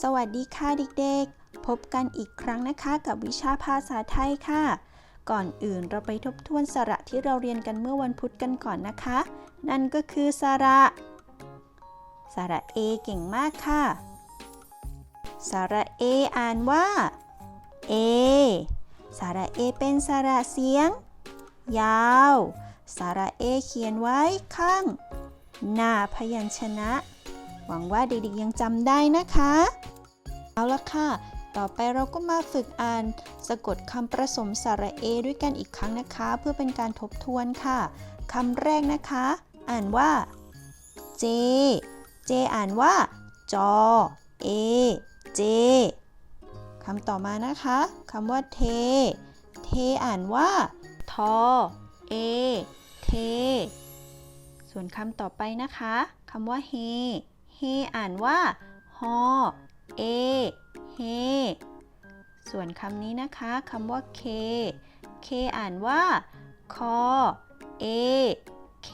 สวัสดีค่ะเด็กๆ พบกันอีกครั้งนะคะกับวิชาภาษาไทยค่ะ ก่อนอื่นเราไปทบทวนสระที่เราเรียนกันเมื่อวันพุธกันก่อนนะคะ นั่นก็คือสระสระเอเก่งมากค่ะ สระเออ่านว่าเอสระเอเป็นสระเสียง ยาว สระเอเขียนไว้ข้าง หน้าพยัญชนะ หวังว่าเด็กๆยังจำได้นะคะ เอาละค่ะ ต่อไปเราก็มาฝึกอ่านสะกดคำประสมสระเอด้วยกันอีกครั้งนะคะ เพื่อเป็นการทบทวนค่ะคำแรกนะคะ อ่านว่าเจ เจอ่านว่าจอเอ เจคำต่อมานะคะคำว่าเท เทอ่านว่าทอเอ เท ส่วนคำต่อไปนะคะคำว่าเฮ เฮอ่านว่าฮอเอเฮส่วนคำนี้นะคะคำว่าเคเคอ่านว่าคอเอเค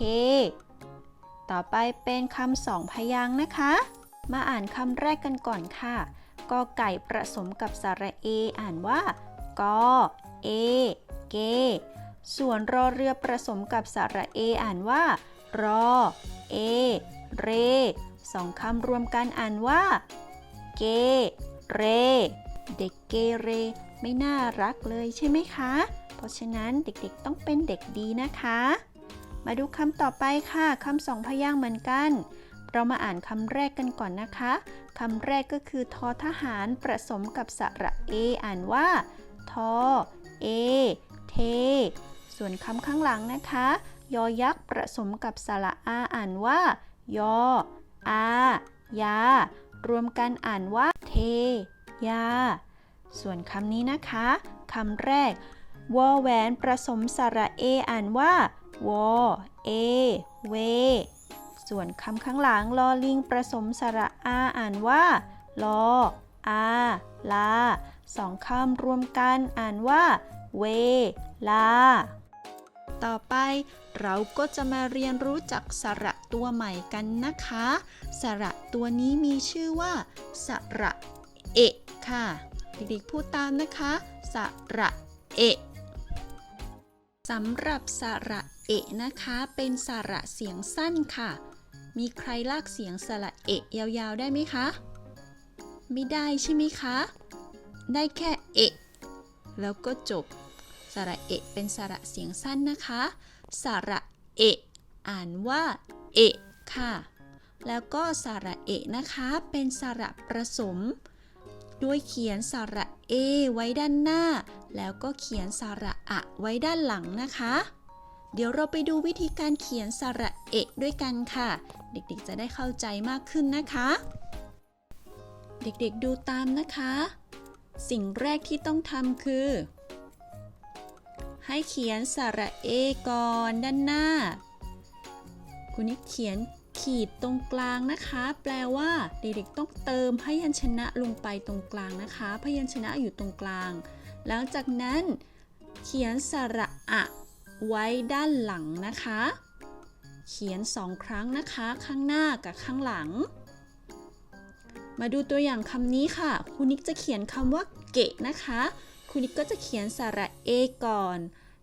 ต่อไปเป็นคำสองพยางค์นะคะ มาอ่านคำแรกกันก่อนค่ะกอไก่ประสมกับสระเอ อ่านว่ากอเอเก ส่วนรอเรือประสมกับสระเอ อ่านว่ารอเอ เรสองคำรวมกันอ่านว่า เกเร เด็กเกเร ไม่น่ารักเลยใช่ไหมคะ เพราะฉะนั้นเด็กๆต้องเป็นเด็กดีนะคะ มาดูคำต่อไปค่ะคำสองพยางค์เหมือนกัน เรามาอ่านคำแรกกันก่อนนะคะคำแรกก็คือทอทหารประสมกับสระเอ อ่านว่า ทอ เอ เท ส่วนคำข้างหลังนะคะ ยอยักษ์ประสมกับสระอาอ่านว่า ยอ อา ยา รวมกันอ่านว่า เท ยา ส่วนคำนี้นะคะคำแรก วอแหวนประสมสระเอ อ่านว่า วอ เอ เว ส่วนคำข้างหลังลอลิงประสมสระอา อ่านว่า ลอ อา ลา สองคำรวมกันอ่านว่า เว ลา ต่อไป เราก็จะมาเรียนรู้จักสระตัวใหม่กันนะคะ สระตัวนี้มีชื่อว่า สระเอะค่ะเด็กๆพูดตามนะคะ สระเอะสำหรับสระเอะนะคะ เป็นสระเสียงสั้นค่ะ มีใครลากเสียงสระเอะยาวๆได้ไหมคะ ไม่ได้ใช่ไหมคะ ได้แค่เอะแล้วก็จบ สระเอะเป็นสระเสียงสั้นนะคะ สระเอะอ่านว่า เอะค่ะ แล้วก็สระเอะนะคะ เป็นสระประสม ด้วยเขียนสระเอไว้ด้านหน้า แล้วก็เขียนสระอะไว้ด้านหลังนะคะ เดี๋ยวเราไปดูวิธีการเขียนสระเอะด้วยกันค่ะ เด็กๆจะได้เข้าใจมากขึ้นนะคะ เด็กๆดูตามนะคะ สิ่งแรกที่ต้องทำคือ ให้เขียนสระเอก่อนด้านหน้า คุณนิกเขียนขีดตรงกลางนะคะ แปลว่าเด็กๆต้องเติมพยัญชนะลงไปตรงกลางนะคะ พยัญชนะอยู่ตรงกลาง หลังจากนั้น เขียนสระอะไว้ด้านหลังนะคะ เขียนสองครั้งนะคะ ข้างหน้ากับข้างหลัง มาดูตัวอย่างคำนี้ค่ะ คุณนิกจะเขียนคำว่าเกะนะคะ คุณนิกก็จะเขียนสระเอก่อน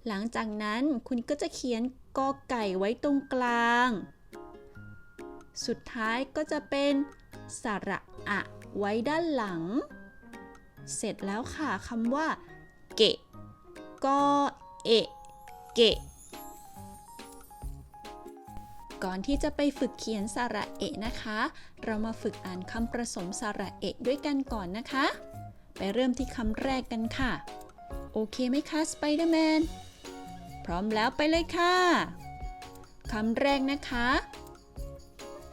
หลังจากนั้นคุณนิกก็จะเขียนกอไก่ไว้ตรงกลาง สุดท้ายก็จะเป็นสระอะไว้ด้านหลัง เสร็จแล้วค่ะคำว่า เกะกอเอะเกะก่อนที่จะไปฝึกเขียนสระเอะนะคะ เรามาฝึกอ่านคำประสมสระเอะด้วยกันก่อนนะคะ ไปเริ่มที่คำแรกกันค่ะ โอเคไหมคะสไปเดอร์แมน พร้อมแล้วไปเลยค่ะคำแรกนะคะ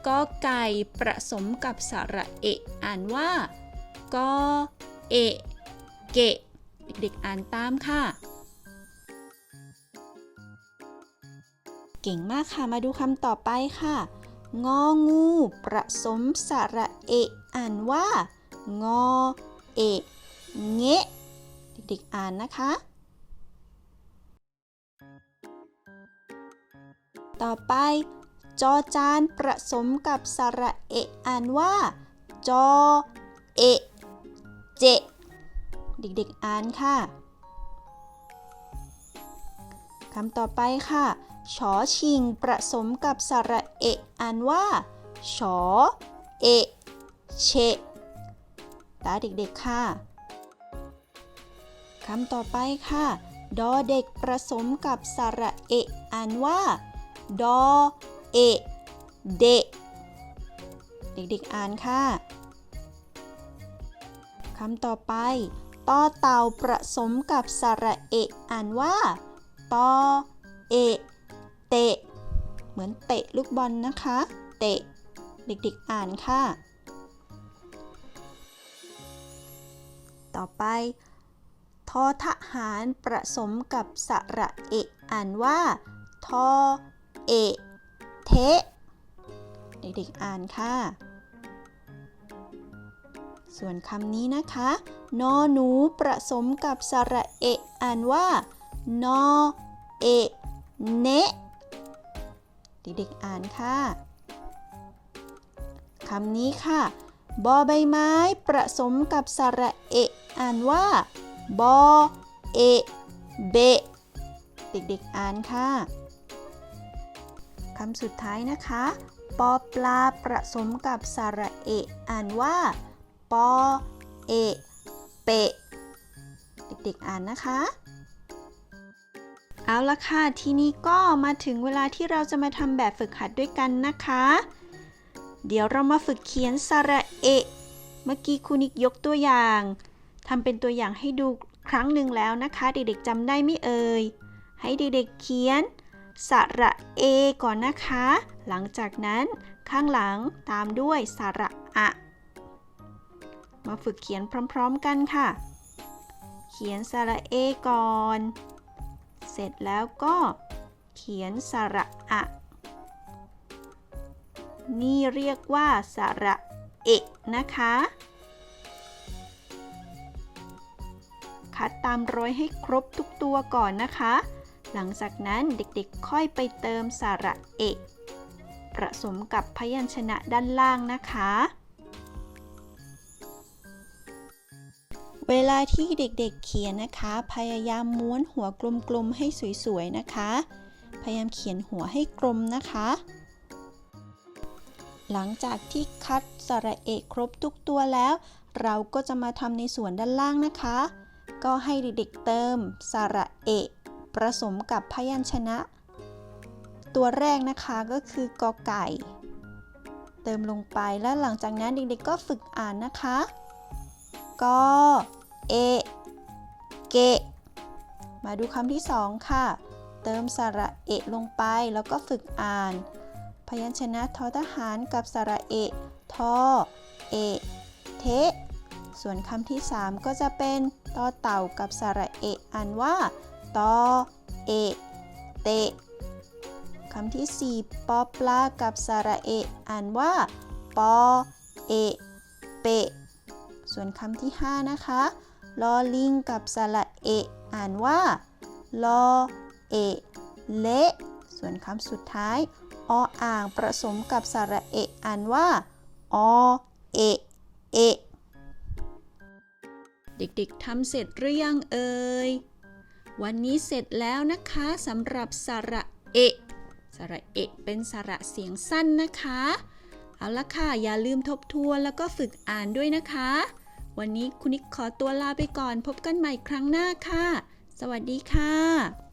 กอไก่ประสมกับสระเอะอ่านว่ากอเอะเกะ เด็กๆอ่านตามค่ะ เก่งมากค่ะ มาดูคำต่อไปค่ะ งองูประสมสระเอะอ่านว่างอเอะ เงะเด็กๆอ่านนะคะ ต่อไป จอจานประสมกับสระเอะอ่านว่า จอเอเจเด็กๆอ่านค่ะคำต่อไปค่ะชอชิงผสมกับสระเอะอ่านว่าชอเอะเชตาเด็กๆค่ะ คำต่อไปค่ะ ดอเด็กผสมกับสระเอะอ่านว่า ดอเอะเดเด็กๆอ่านค่ะคำต่อไปต่อเต่าผสมกับสระเอะอ่านว่าตอเอะเตะ เหมือนเตะลูกบอลนะคะ เตะ เด็กๆอ่านค่ะ ต่อไป ทอทหารผสมกับสระเอะอ่านว่า ทอเอะเทะเด็กๆอ่านค่ะ ส่วนคำนี้นะคะ นอหนูผสมกับสระเอะอ่านว่า นอเอะเนะเด็กๆอ่านค่ะคำนี้ค่ะ บอใบไม้ผสมกับสระเอะอ่านว่า บอเอเบเด็กๆอ่านค่ะคำสุดท้ายนะคะ ปอปลาผสมกับสระเอ อ่านว่า ปอเอเปเด็กๆอ่านนะคะ เอาละค่ะ ทีนี้ก็มาถึงเวลาที่เราจะมาทำแบบฝึกหัดด้วยกันนะคะ เดี๋ยวเรามาฝึกเขียนสระเอ เมื่อกี้ครูนิกยกตัวอย่าง ทำเป็นตัวอย่างให้ดูครั้งหนึ่งแล้วนะคะ เด็กๆจำได้ไม่เอ่ย ให้เด็กๆเขียน สระเอก่อนนะคะ หลังจากนั้นข้างหลังตามด้วยสระอะมาฝึกเขียนพร้อมๆกันค่ะ เขียนสระเอก่อน เสร็จแล้วก็เขียนสระอะนี่เรียกว่าสระเอะนะคะ คัดตามรอยให้ครบทุกตัวก่อนนะคะ หลังจากนั้นเด็กๆค่อยไปเติมสระเอะผสมกับพยัญชนะด้านล่างนะคะ เวลาที่เด็กๆเขียนนะคะ พยายามม้วนหัวกลมๆให้สวยๆนะคะ พยายามเขียนหัวให้กลมนะคะ หลังจากที่คัดสระเอะครบทุกตัวแล้ว เราก็จะมาทำในส่วนด้านล่างนะคะ ก็ให้เด็กๆเติมสระเอะผสมกับพยัญชนะ ตัวแรกนะคะก็คือกอไก่ เติมลงไปแล้วหลังจากนั้นเด็กๆก็ฝึกอ่านนะคะกอเอะเกะมาดูคำที่สองค่ะ เติมสระเอะลงไปแล้วก็ฝึกอ่าน พยัญชนะทอทหารกับสระเอะทอเอะเทะ ส่วนคำที่ 3 ก็จะเป็นตอเต่ากับสระเอะอ่านว่าตอเอะเตะคำที่ 4 ปอปลากับสระเอะอ่านว่าปอเอะเปะส่วนคำที่ 5 นะคะลอลิงกับสระเอะอ่านว่าลอเอะเละส่วนคำสุดท้ายออ่างผสมกับสระเอะอ่านว่าอเอะเอะ เด็กๆทำเสร็จหรือยังเอ่ย วันนี้เสร็จแล้วนะคะสำหรับสระเอะสระเอะเป็นสระเสียงสั้นนะคะ เอาละค่ะ อย่าลืมทบทวนแล้วก็ฝึกอ่านด้วยนะคะ วันนี้คุณนิกขอตัวลาไปก่อนพบกันใหม่ครั้งหน้าค่ะ สวัสดีค่ะ